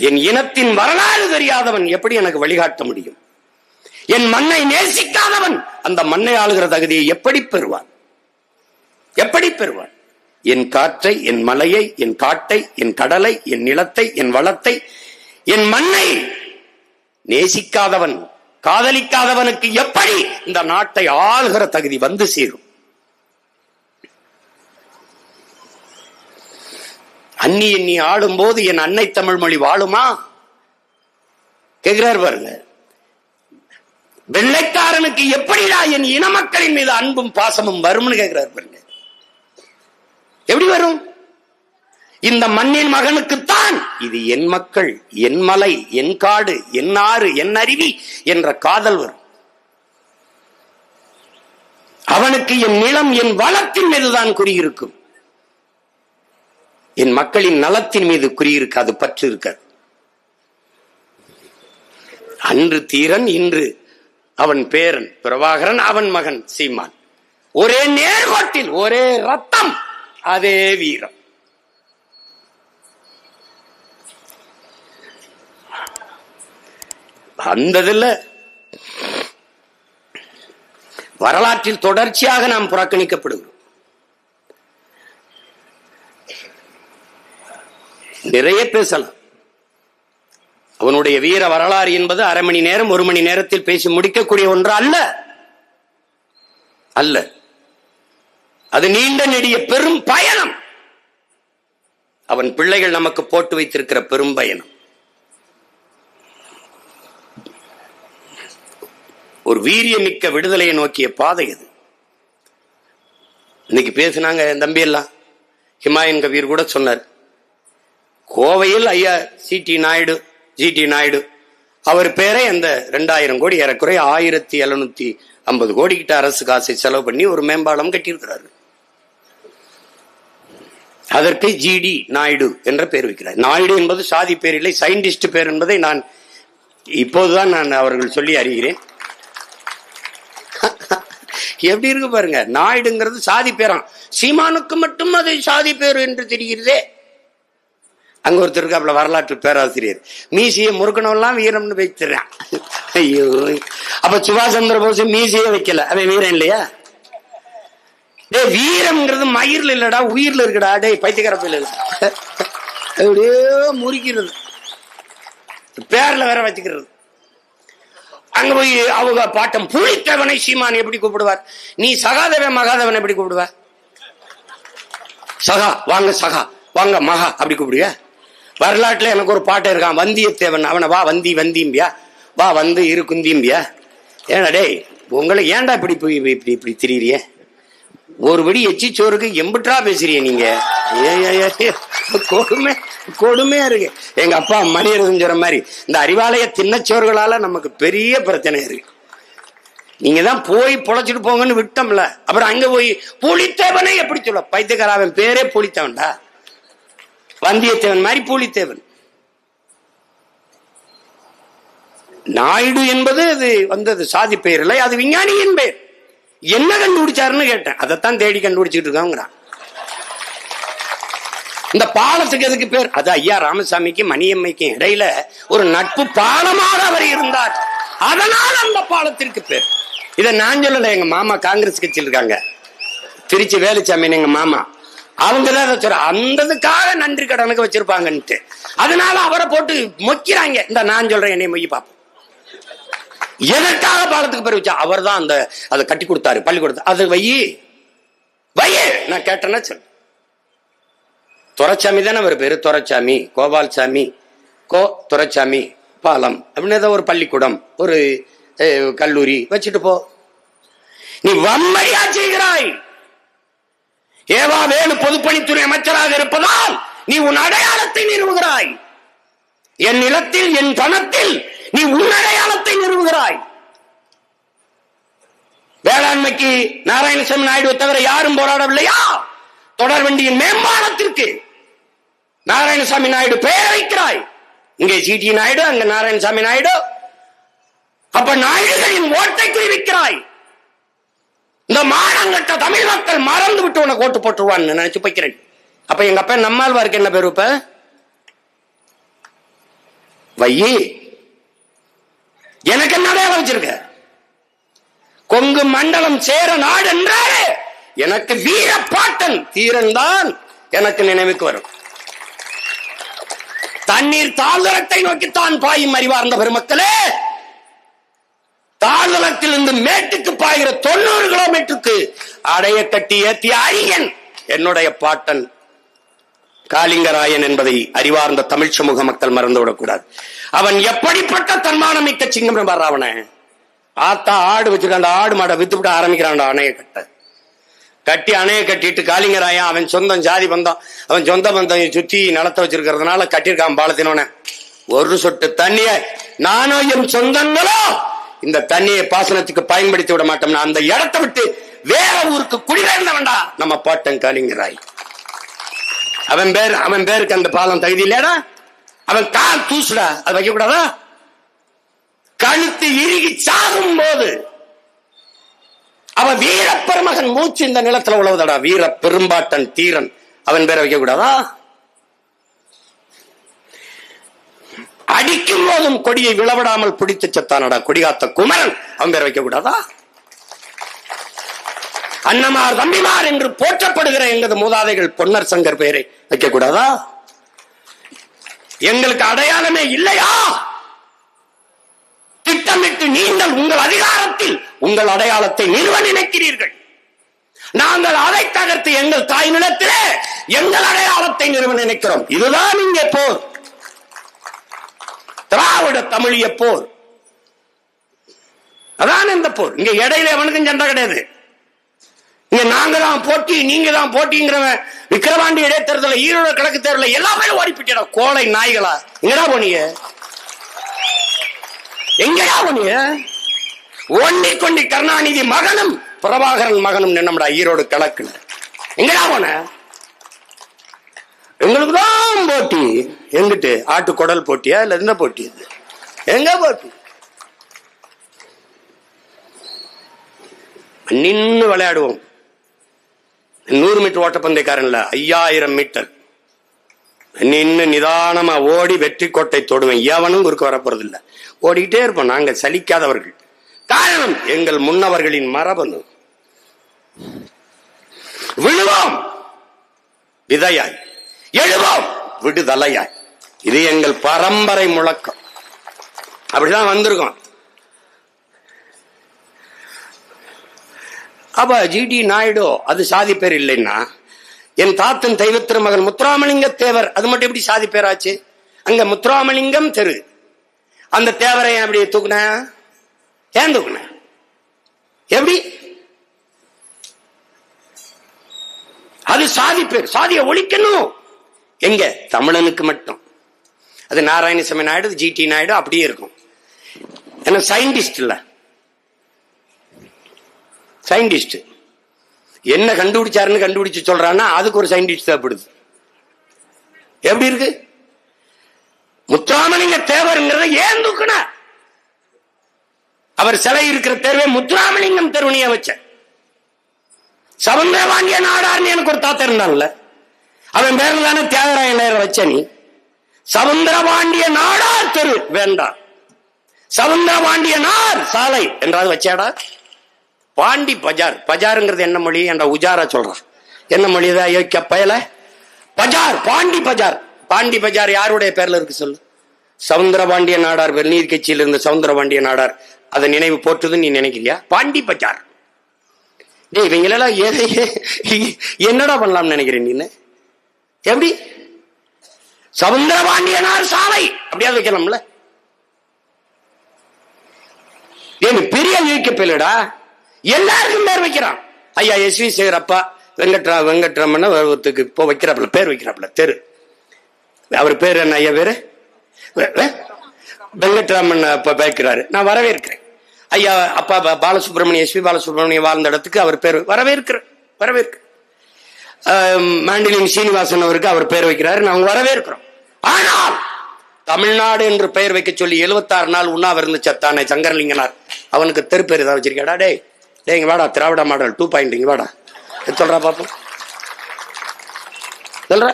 என் இனத்தின் வரலாறு தெரியாதவன் எப்படி எனக்கு வழிகாட்ட முடியும்? என் மண்ணை நேசிக்காதவன் அந்த மண்ணை ஆளுகிற தகுதியை எப்படி பெறுவான்? எப்படி பெறுவான்? என் காற்றை என் மலையை என் காட்டை என் கடலை என் நிலத்தை என் வளத்தை என் மண்ணை நேசிக்காதவன் காதலிக்காதவனுக்கு எப்படி இந்த நாட்டை ஆளுகிற தகுதி வந்து சேரும்? அன்னி எண்ணி ஆடும்போது என் அன்னை தமிழ் மொழி வாழுமா? கேட்கிறார் பாருங்க. வெள்ளைக்காரனுக்கு எப்படிடா என் இன மக்களின் மீது அன்பும் பாசமும் வரும்னு கேட்கிறார் பாருங்க. எப்படி வரும்? இந்த மண்ணின் மகனுக்குத்தான். இது என் மக்கள் என் மலை என் காடு என் ஆறு என் அருவி என்ற காதல் வரும். அவனுக்கு என் நிலம் என் வளத்தின் மீதுதான் குறியிருக்கும். என் மக்களின் நலத்தின் மீது குறியிருக்காது பற்று இருக்காது அன்று தீரன் இன்று அவன் பேரன் பிரபாகரன் அவன் மகன் சீமான். ஒரே நேர்கோட்டில் ஒரே ரத்தம் அதே வீரம். அந்த வரலாற்றில் தொடர்ச்சியாக நாம் புறக்கணிக்கப்படுகிறோம். நிறைய பேசலாம். அவனுடைய வீர வரலாறு என்பது அரை மணி நேரம் ஒரு மணி நேரத்தில் பேசி முடிக்கக்கூடிய ஒன்று அல்ல. அல்ல. அது நீண்ட நெடிய பெரும் பயணம். அவன் பிள்ளைகள் நமக்கு போட்டு வைத்திருக்கிற பெரும் பயணம். ஒரு வீரியமிக்க விடுதலையை நோக்கிய பாதை அது. இன்னைக்கு பேசினாங்க என் தம்பி எல்லாம். ஹிமாயன் கபீர் கூட சொன்னார். கோவையில் ஐயா C D Naidu G D Naidu. அவர் பேரை அந்த ரெண்டாயிரம் கோடி ஏறக்குறைய ஆயிரத்தி எழுநூத்தி ஐம்பது கோடி கிட்ட அரசு காசை செலவு பண்ணி ஒரு மேம்பாலம் கட்டியிருக்கிறாரு. அதற்கு ஜிடி நாயுடு என்ற பெயர் வைக்கிறார். நாயுடு என்பது சாதி பேர் இல்லை சயின்டிஸ்ட் பேர் என்பதை நான் இப்போதுதான் நான் அவர்கள் சொல்லி அறிகிறேன். எப்படி இருக்கு பாருங்க நாயுடுங்கிறது சாதி பேராம் சீமானுக்கு மட்டும் அது சாதி பேர் என்று தெரிகிறதே. அங்க ஒருத்தர் இருக்காப்புல வரலாற்று பேராசிரியர். மீசியை முறுக்கணம்லாம் வீரம்னு வைத்துறான் ஐயோ. அப்ப சுபாஷ் சந்திர போஸ் மீசியே வைக்கல. அவன் வீரன் இல்லையா? டே வீரம்ங்கிறது மயிர்ல இல்லடா உயிர்ல இருக்குடா. டேய் பைத்தியக்கார பையில அப்படியே முறிக்கிறது. பேர்ல வேற வச்சுக்கிறது. அங்க போய் அவங்க பாட்டம் புளித்தவனை சீமான் எப்படி கூப்பிடுவார்? நீ சகாதேவன் மகாதேவன் எப்படி கூப்பிடுவ? சகா வாங்க சகா. வாங்க மகா அப்படி கூப்பிடுவியா? வரலாற்றில் எனக்கு ஒரு பாட்டு இருக்கான் வந்தியத்தேவன். அவனை வா வந்தி வந்திம்பியா வா வந்து இருக்குந்திம்பியா ஏன்னா டேய் உங்களை ஏன்டா இப்படி இப்படி இப்படி இப்படி திரியிறிய ஒரு படி எச்சி சோறுக்கு எம்பிட்டா பேசுறிய நீங்க? கொடுமை கொடுமையா இருக்கு. எங்க அப்பா மணியரசன் சொல்ற மாதிரி இந்த அறிவாலய தின்னச்சோர்களால நமக்கு பெரிய பிரச்சனை இருக்கு. நீங்க தான் போய் பொழைச்சிட்டு போங்கன்னு விட்டோம்ல. அப்புறம் அங்க போய் புலித்தேவனை எப்படி சொல்ல? பைத்தியக்காராவன் பேரே புலித்தேவன்டா. வந்தியத்தேவன் மாதிரி பூலித்தேவன். நாயுடு என்பது அது வந்தது சாதி பெயர் இல்லை அது விஞ்ஞானியின் பெயர். என்ன கண்டுபிடிச்சாருன்னு கேட்டேன். அதைத்தான் தேடி கண்டுபிடிச்சிட்டு இருக்காங்கிறான். இந்த பாலத்துக்கு எதுக்கு பேர்? அது ஐயா ராமசாமிக்கு மணியம்மைக்கும் இடையில ஒரு நட்பு பாலமாக அவர் இருந்தார். அதனால் அந்த பாலத்திற்கு பேர். இதை நான் சொல்லல எங்க மாமா காங்கிரஸ் கட்சியில் இருக்காங்க. திருச்சி வேலுச்சாமி எங்க மாமா. அவங்க தான் அதை அந்ததுக்காக நன்றி கடனுக்கு வச்சிருப்பாங்கன்ட்டு. அதனால அவரை போட்டு மொக்கிறாங்க. இந்த நான் சொல்றேன் என்னை மொய் பார்ப்போம் எதற்காக பாலத்துக்கு பேர் வச்சா அவர் தான் அந்த அதை கட்டி கொடுத்தாரு பள்ளிக்கூடத்தை அது வையி வையே நான் கேட்டேன்னா சொல் துரைச்சாமி தானே அவர் பேரு? துரைச்சாமி கோபால்சாமி கோ துரைச்சாமி பாலம் அப்படின்னு ஏதோ ஒரு பள்ளிக்கூடம் ஒரு கல்லூரி வச்சுட்டு போ. நீ வம்மையா செய்கிறாய். ஏவா வேலு பொதுப்பணித்துறை அமைச்சராக இருப்பதால் நீ உன் அடையாளத்தை நிறுவுகிறாய். என் நிலத்தில் என் பணத்தில் நீ உன் அடையாளத்தை நிறுவுகிறாய். வேளாண்மைக்கு நாராயணசாமி நாயுடு தவிர யாரும் போராடவில்லையா? தொடர் வண்டியின் மேம்பாலத்திற்கு நாராயணசாமி நாயுடு பெயர் வைக்கிறாய். இங்கே சிடி நாயுடு அங்க நாராயணசாமி நாயுடு. அப்ப நாயுடுகளின் ஓட்டை குறிவிக்கிறாய் இந்த மானங்கட்ட தமிழ் மக்கள் மறந்து விட்டு உனக்கு ஓட்டு போட்டுருவான்னு நினைச்சு போய்க்கிறேன். அப்ப எங்க அப்பா நம்மாழ்வாருக்கு என்ன பேரு இப்ப? வையி. எனக்கு என்ன வச்சிருக்க? கொங்கு மண்டலம் சேர நாடு என்றாலே எனக்கு வீர பாட்டன் தீரன் தான் எனக்கு நினைவுக்கு வரும். தண்ணீர் தாழ்தளத்தை நோக்கித்தான் பாயும் அறிவார்ந்த பெருமக்களே தாழ்தளத்தில் இருந்து மேட்டுக்கு பாய்கிற தொண்ணூறு கிலோமீட்டருக்கு அடைய கட்டி ஏத்திய அறிஞன் என்னுடைய பாட்டன். காளிங்கராயன் என்பதை அறிவார்ந்த தமிழ் சமூக மக்கள் மறந்துவிடக்கூடாது. அவன் எப்படிப்பட்ட தன்மானம் மிக்க சிங்கம் பாரு ஆத்தா ஆடு வச்சிருக்க அந்த ஆடு மாடை வித்துவிட்டு ஆரம்பிக்கிறான்டா அணையை கட்ட. கட்டி அணையை கட்டிட்டு காளிங்கராயன் அவன் சொந்தம் ஜாதி பந்தம் அவன் சொந்த பந்தம் சுத்தி நிலத்த வச்சிருக்கிறதுனால கட்டியிருக்கான் பாலத்தினோன. ஒரு சொட்டு தண்ணிய நானும் என் சொந்தங்களோ இந்த தண்ணியை பாசனத்துக்கு பயன்படுத்தி விட மாட்டோம்னா அந்த இடத்தை விட்டு வேற ஊருக்கு குடிபெயர்ந்தவன்டா நம்ம பாட்டன் கலிங்கராய் அவன் பேர் அவன் பேருக்கு அந்த பாலம் தகுதி இல்லையாடா? அவன் கால் தூசுடா அது வைக்க கூடாதா கழுத்து இறுகி சாகும் போது அவன் வீர பெருமகன் மூச்சு இந்த நிலத்துல உழவுதடா. வீர பெரும்பாட்டன் தீரன். அவன் பேரை வைக்க கூடாதா அடிக்கும் போதும் கொடியை விளவிடாமல் பிடித்து செத்தானடா கொடிகாத்த குமரன். அவன் பேர் வைக்க கூடாதா? அன்னமார் தம்பிமார் என்று போற்றப்படுகிற எங்களது மூதாதைகள் பொன்னர் சங்கர் பெயரை வைக்க கூடாதா? எங்களுக்கு அடையாளமே இல்லையா? திட்டமிட்டு நீங்கள் உங்கள் அதிகாரத்தில் உங்கள் அடையாளத்தை நிறுவ நினைக்கிறீர்கள். நாங்கள் அதை தகர்த்து எங்கள் தாய் நிலத்திலே எங்கள் அடையாளத்தை நிறுவ நினைக்கிறோம். இதுதான் இங்கே போர். திராவிட தமிழிய போர். அதான் இந்த போர். இங்க இடையில எவனுக்கும் சண்டை கிடையாது. இங்க நாங்க தான் போட்டி நீங்க தான் போட்டிங்கிறவன் விக்கிரவாண்டி இடைத்தேர்தல ஈரோடு கிழக்கு தேர்தல எல்லா பேரும் ஓடி போயிட்டா கோலை நாய்களா. எங்கடா போனீங்க? எங்கடா போனீங்க? ஒன்னி கொண்டி கருணாநிதி மகனும் பிரபாகரன் மகனும் நின்னம்டா ஈரோடு கிழக்கு எங்கடா போன? எங்களுக்கு தான் போட்டி. எங்கிட்டு? ஆட்டு குடல் போட்டியா இல்ல என்ன போட்டி இது? எங்க போட்டி? நின்னு விளையாடுவோம். நூறு மீட்டர் ஓட்டப்பந்தயக்காரன்ல ஐயாயிரம் மீட்டர். நின்னு நிதானமா ஓடி வெற்றி கோட்டை தொடுவேன். எவனும் குறுக்க வரப்போறது இல்ல ஓடிக்கிட்டே இருப்போம். நாங்க சலிக்காதவர்கள். காரணம் எங்கள் முன்னவர்களின் மரபணு. விழுவோம். விதையாய். எழுவோம். விடுதலையாய். இது எங்கள் பரம்பரை முழக்கம். அப்படிதான் வந்திருக்கோம். அப்ப ஜிடி நாயுடு அது சாதி பேர் இல்லைன்னா என் தாத்தன் தெய்வத்திர மகன் முத்துராமலிங்க தேவர் அது மட்டும் எப்படி சாதி பேராச்சு? அங்க முத்துராமலிங்கம் தெரு. அந்த தேவரை ஏன் அப்படி தூக்குன? ஏன் தூக்குன? எப்படி? அது சாதி பேர் சாதியை ஒழிக்கணும். எங்க? தமிழனுக்கு மட்டும். அது நாராயணசாமி நாயுடு ஜிடி நாயுடு அப்படியே இருக்கும். ஏன்னா சயின்டிஸ்ட் இல்ல. சயின்டிஸ்ட் என்ன கண்டுபிடிச்சாருன்னு கண்டுபிடிச்சு சொல்றான்னா அதுக்கு ஒரு சயின்டிஸ்ட் தேவைப்படுது. எப்படி இருக்கு? முத்துராமலிங்க தேவருங்கிறத ஏன் தூக்குன? அவர் சிலை இருக்கிற தேர்வை முத்துராமலிங்கம் தெருவனிய வச்ச. வாங்கிய நாடார்னு எனக்கு ஒரு தாத்தா இருந்தான்ல அவன் பேர்ல தானே தியாகராய நேரம் வச்ச நீ சவுந்தரபாண்டிய நாடார் தெரு வேண்டாம் சவுந்தரபாண்டிய நார் சாலை என்றாவது வச்சாடா பாண்டி பஜார். பஜாருங்கிறது என்ன மொழி? என்ற உஜாரா சொல்றான். என்ன மொழிதா யோக்கிய பயல. பஜார் பாண்டி பஜார். பாண்டி பஜார் யாருடைய பேர்ல இருக்கு சொல்லு? சவுந்தரபாண்டிய நாடார் வெந்நீர் கட்சியில் இருந்த சவுந்தரபாண்டிய நாடார். அதை நினைவு போற்றுதுன்னு நீ நினைக்கிறியா? பாண்டி பஜார். டேய் இவங்களெல்லாம் எதை என்னடா பண்ணலாம்னு நினைக்கிறேன் நீ எப்படி? சவுந்தரபாண்டியனார் சாலை. அப்படியா வைக்கலாம்ல. ஏன் பெரிய இயக்க பிள்ளடா எல்லாருக்கும் பேர் வைக்கிறான். ஐயா எஸ். வி சேகர் அப்பா வெங்கட்ரா வெங்கட்ரமன் வருவத்துக்கு இப்போ வைக்கிறாப்புல பேர் வைக்கிறாப்புல தெரு. அவர் பேர் என்ன ஐயா பேரு வெங்கட்ராமன் அப்பா வைக்கிறாரு நான் வரவேற்கிறேன். ஐயா அப்பா பாலசுப்ரமணியம் எஸ். பி. பாலசுப்ரமணியம் வாழ்ந்த இடத்துக்கு அவர் பேர் வரவேற்கிறேன். வரவேற்கிறேன். மாண்டிலியம் சீனிவாசன் அவருக்கு அவர் பெயர் வைக்கிறாரு. நாங்க வரவேற்கிறோம். ஆனால் தமிழ்நாடு என்று பெயர் வைக்க சொல்லி 76 நாள் உண்ணாவிருந்து சத்தானே சங்கரலிங்கனார் அவனுக்கு தெருப்பேர் ஏதாவது வச்சிருக்காடா? டே டே இங்க வாடா திராவிட மாடல் டூ பாயிண்ட் இங்க வாடா. சொல்றா பாப்போம். சொல்ற.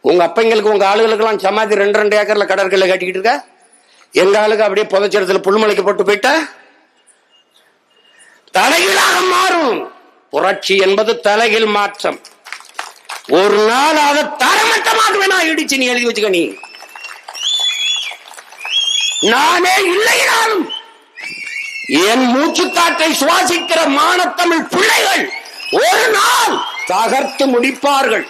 உங்க அப்பங்களுக்கு உங்க ஆளுகளுக்கெல்லாம் சமாதி ரெண்டு ரெண்டு ஏக்கர்ல கடற்கரையில் கட்டிக்கிட்டு இருக்க? எங்க ஆளுக்கு அப்படியே புதைச்சடத்துல புல்மலைக்கு போட்டு போயிட்டா? தலைகளாக மாறும். புரட்சி என்பது தலைகில் மாற்றம். ஒரு நாள் அதை தரமட்டமாக வேணா இடிச்சு நீ எழுதி வச்சுக்க நீ. நானே இல்லைனாலும் என் மூச்சுக்காற்றை சுவாசிக்கிற மானத்தமிழ் பிள்ளைகள் ஒரு நாள் தகர்த்து முடிப்பார்கள்.